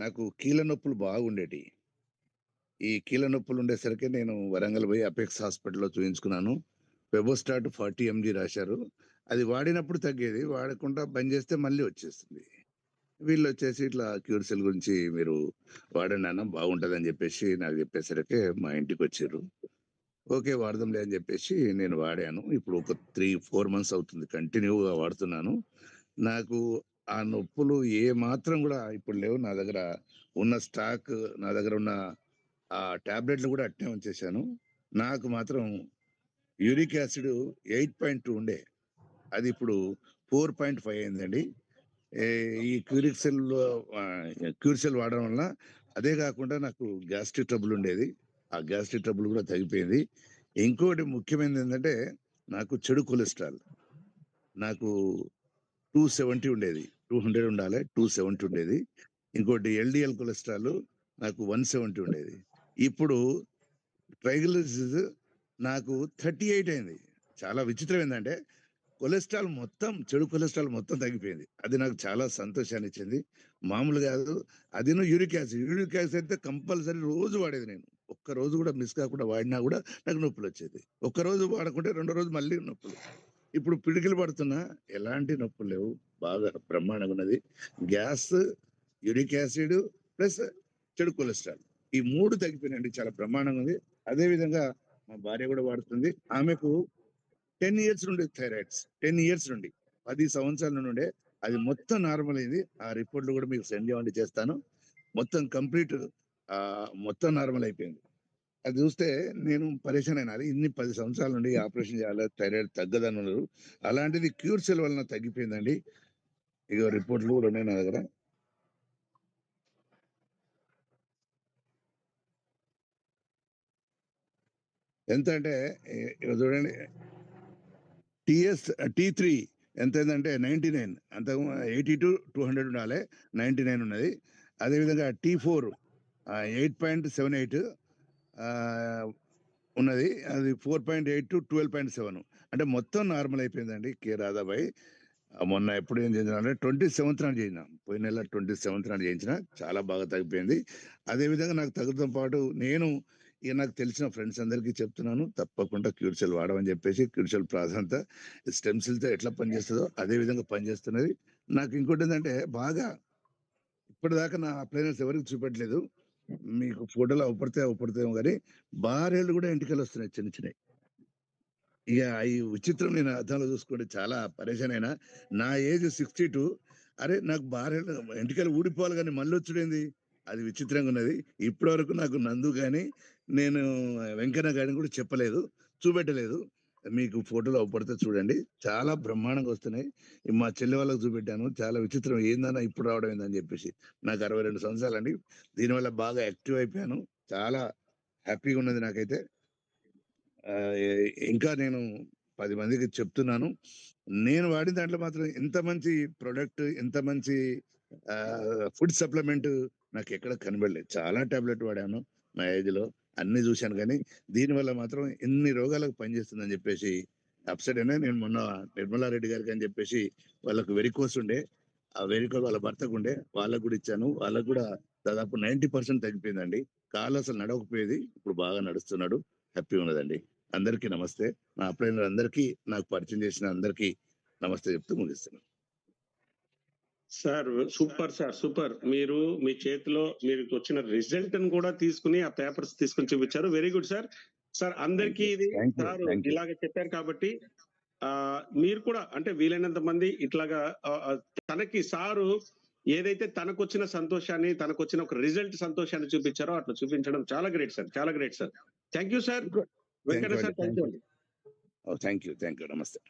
నాకు కీళ్ళ నొప్పులు బాగుండేటి. ఈ కీళ్ళ నొప్పులు ఉండేసరికి నేను వరంగల్ పోయి అపెక్స్ హాస్పిటల్లో చూయించుకున్నాను. వెబోస్టాట్ ఫార్టీ ఎంజీ రాశారు. అది వాడినప్పుడు తగ్గేది. వాడకుండా బంద్ చేస్తే మళ్ళీ వచ్చేస్తుంది వీళ్ళు వచ్చేసి ఇట్లా క్యూర్సెల్ గురించి మీరు వాడండి అన్న బాగుంటుంది అని చెప్పేసి నాకు చెప్పేసరికి మా ఇంటికి వచ్చారు. ఓకే వాడదాంలే అని చెప్పేసి నేను వాడాను. ఇప్పుడు ఒక త్రీ ఫోర్ మంత్స్ అవుతుంది. కంటిన్యూగా వాడుతున్నాను. నాకు ఆ నొప్పులు ఏ మాత్రం కూడా ఇప్పుడు లేవు నా దగ్గర. ఉన్న స్టాక్ నా దగ్గర ఉన్న ఆ టాబ్లెట్లు కూడా అట్నే ఉంచేశాను. నాకు మాత్రం uric acid eight point two ఉండే. అది ఇప్పుడు ఫోర్ పాయింట్ ఫైవ్ అయిందండి. ఈ క్యూరిక్ సెల్ క్యూర్ సెల్ వాడడం వల్ల అదే కాకుండా నాకు గ్యాస్ట్రిక్ ట్రబుల్ ఉండేది. ఆ గ్యాస్ట్రిక్ ట్రబుల్ కూడా తగ్గిపోయింది. ఇంకోటి ముఖ్యమైనది ఏంటంటే నాకు చెడు కొలెస్ట్రాల్. నాకు టూ సెవెంటీ ఉండేది. టూ హండ్రెడ్ ఉండాలి టూ సెవెంటీ ఉండేది. ఇంకోటి ఎల్డిఎల్ కొలెస్ట్రాల్ నాకు వన్ సెవెంటీ ఉండేది. ఇప్పుడు ట్రైగ్లిసిస్ నాకు థర్టీ ఎయిట్ అయింది. చాలా విచిత్రం ఏంటంటే కొలెస్ట్రాల్ మొత్తం చెడు కొలెస్ట్రాల్ మొత్తం తగ్గిపోయింది. అది నాకు చాలా సంతోషాన్ని ఇచ్చింది. మామూలు కాదు అది యూరిక్ యాసిడ్. యూరిక్ యాసిడ్ అయితే కంపల్సరీ రోజు వాడేది నేను. ఒక్క రోజు కూడా మిస్ కాకుండా వాడినా కూడా నాకు నొప్పులు వచ్చేది. ఒక్క రోజు వాడకుంటే రెండో రోజు మళ్ళీ నొప్పులు. ఇప్పుడు పిడికిలు పడుతున్నా ఎలాంటి నొప్పులు లేవు. బాగా బ్రహ్మాండంగా ఉన్నది. గ్యాస్ యూరిక్ యాసిడ్ ప్లస్ చెడు కొలెస్ట్రాల్. ఈ మూడు తగ్గిపోయినాయండి. చాలా బ్రహ్మాండంగా ఉంది. అదే విధంగా మా భార్య కూడా వాడుతుంది. ఆమెకు టెన్ ఇయర్స్ నుండి థైరాయిడ్స్ టెన్ ఇయర్స్ నుండి పది సంవత్సరాల నుండి అది మొత్తం నార్మల్ అయింది. ఆ రిపోర్ట్లు కూడా మీకు సెండ్ చేయండి చేస్తాను. మొత్తం కంప్లీట్ మొత్తం నార్మల్ అయిపోయింది. అది చూస్తే నేను పరేషాన్ అయినా అది ఇన్ని పది సంవత్సరాల నుండి ఆపరేషన్ చేయాలి? థైరాయిడ్ తగ్గదని ఉన్నారు అలాంటిది క్యూర్ సెల్ వలన తగ్గిపోయిందండి. ఇక రిపోర్ట్లు కూడా ఉన్నాయి నా దగ్గర. ఎంత అంటే చూడండి. టిఎస్ టీ త్రీ ఎంత ఏంటంటే నైన్టీ నైన్. అంత ఎయిటీ టు టూ హండ్రెడ్ ఉండాలి. నైన్టీ నైన్ ఉన్నది. అదేవిధంగా T four eight point seven eight. ఉన్నది. అది four point eight to twelve point seven. అంటే మొత్తం నార్మల్ అయిపోయిందండి కే రాధాబాయ్. మొన్న ఎప్పుడు ఏం చేసిన అంటే ట్వంటీ సెవెంత్ నాడు చేసిన పోయిన నెల ట్వంటీ సెవెంత్ నాడు చేయించిన చాలా బాగా తగ్గిపోయింది. అదేవిధంగా నాకు తగ్గడంతో పాటు నేను ఇక నాకు తెలిసిన ఫ్రెండ్స్ అందరికీ చెప్తున్నాను తప్పకుండా క్యూర్సెల్ వాడమని చెప్పేసి క్యూర్సెల్ ప్రాధాన్యత స్టెమ్ సెల్తో ఎట్లా పనిచేస్తుందో అదే విధంగా పనిచేస్తున్నది. నాకు ఇంకోటి ఏంటంటే బాగా ఇప్పటిదాకా నా అప్లైనర్స్ ఎవరికి చూపెట్టలేదు. మీకు ఫోటోలు అవపడితే అవపడతాయేమో కానీ భార్యలు కూడా ఇంటికి వస్తున్నాయి చిన్న చిన్నవి ఇక ఈ విచిత్రం నేను అర్థంలో చూసుకుంటే చాలా పరేషాన్ అయినా నా ఏజ్ సిక్స్టీ టూ అరే నాకు భార్య ఇంటికెళ్ళి ఊడిపోవాలి కానీ మళ్ళీ వచ్చుడేంది? అది విచిత్రంగా ఉన్నది. ఇప్పటి వరకు నాకు నందు కానీ నేను వెంకన్న గారిని కూడా చెప్పలేదు చూపెట్టలేదు. మీకు ఫోటోలు అవపడితే చూడండి. చాలా బ్రహ్మాండంగా వస్తున్నాయి. మా చెల్లి వాళ్ళకి చూపెట్టాను. చాలా విచిత్రం. ఏందన్నా ఇప్పుడు రావడం ఏందని చెప్పేసి. నాకు అరవై రెండు సంవత్సరాలు అండి దీనివల్ల బాగా యాక్టివ్ అయిపోయాను. చాలా హ్యాపీగా ఉన్నది నాకైతే. ఇంకా నేను పది మందికి చెప్తున్నాను. నేను వాడిన దాంట్లో మాత్రం ఎంత మంచి ప్రొడక్ట్ ఎంత మంచి ఫుడ్ సప్లిమెంట్ నాకు ఎక్కడ కనబడలేదు. చాలా టాబ్లెట్ వాడాను నా ఏజ్లో. అన్ని చూశాను కానీ దీనివల్ల మాత్రం ఎన్ని రోగాలకు పనిచేస్తుందని చెప్పేసి అప్సెట్ అయినా నేను మొన్న నిర్మలారెడ్డి గారికి అని చెప్పేసి వాళ్ళకు వెరికోస్ ఉండే ఆ వెరికోస్ వాళ్ళ భర్తకు ఉండే వాళ్ళకు కూడా ఇచ్చాను. వాళ్ళకు కూడా దాదాపు నైన్టీ పర్సెంట్ తగ్గిపోయిందండి. కాళ్ళు అసలు నడవకపోయేది ఇప్పుడు బాగా నడుస్తున్నాడు హ్యాపీ ఉన్నదండి. అందరికీ నమస్తే. నా అప్లైనర్ అందరికీ నాకు పరిచయం చేసిన అందరికీ నమస్తే చెప్తూ ముగిస్తున్నాను. Sir super sir super. మీరు మీ చేతిలో మీరు వచ్చిన రిజల్ట్ని కూడా తీసుకుని ఆ పేపర్స్ తీసుకుని చూపించారు. వెరీ గుడ్ సార్ సార్ అందరికీ ఇది సార్. ఇలాగ చెప్పారు కాబట్టి ఆ మీరు కూడా అంటే వీలైనంత మంది ఇట్లాగా తనకి సారు ఏదైతే తనకు వచ్చిన సంతోషాన్ని తనకు వచ్చిన ఒక రిజల్ట్ సంతోషాన్ని చూపించారో అట్లా చూపించడం చాలా గ్రేట్ సార్ చాలా great sir thank you sir Venkata sir thank you thank you నమస్తే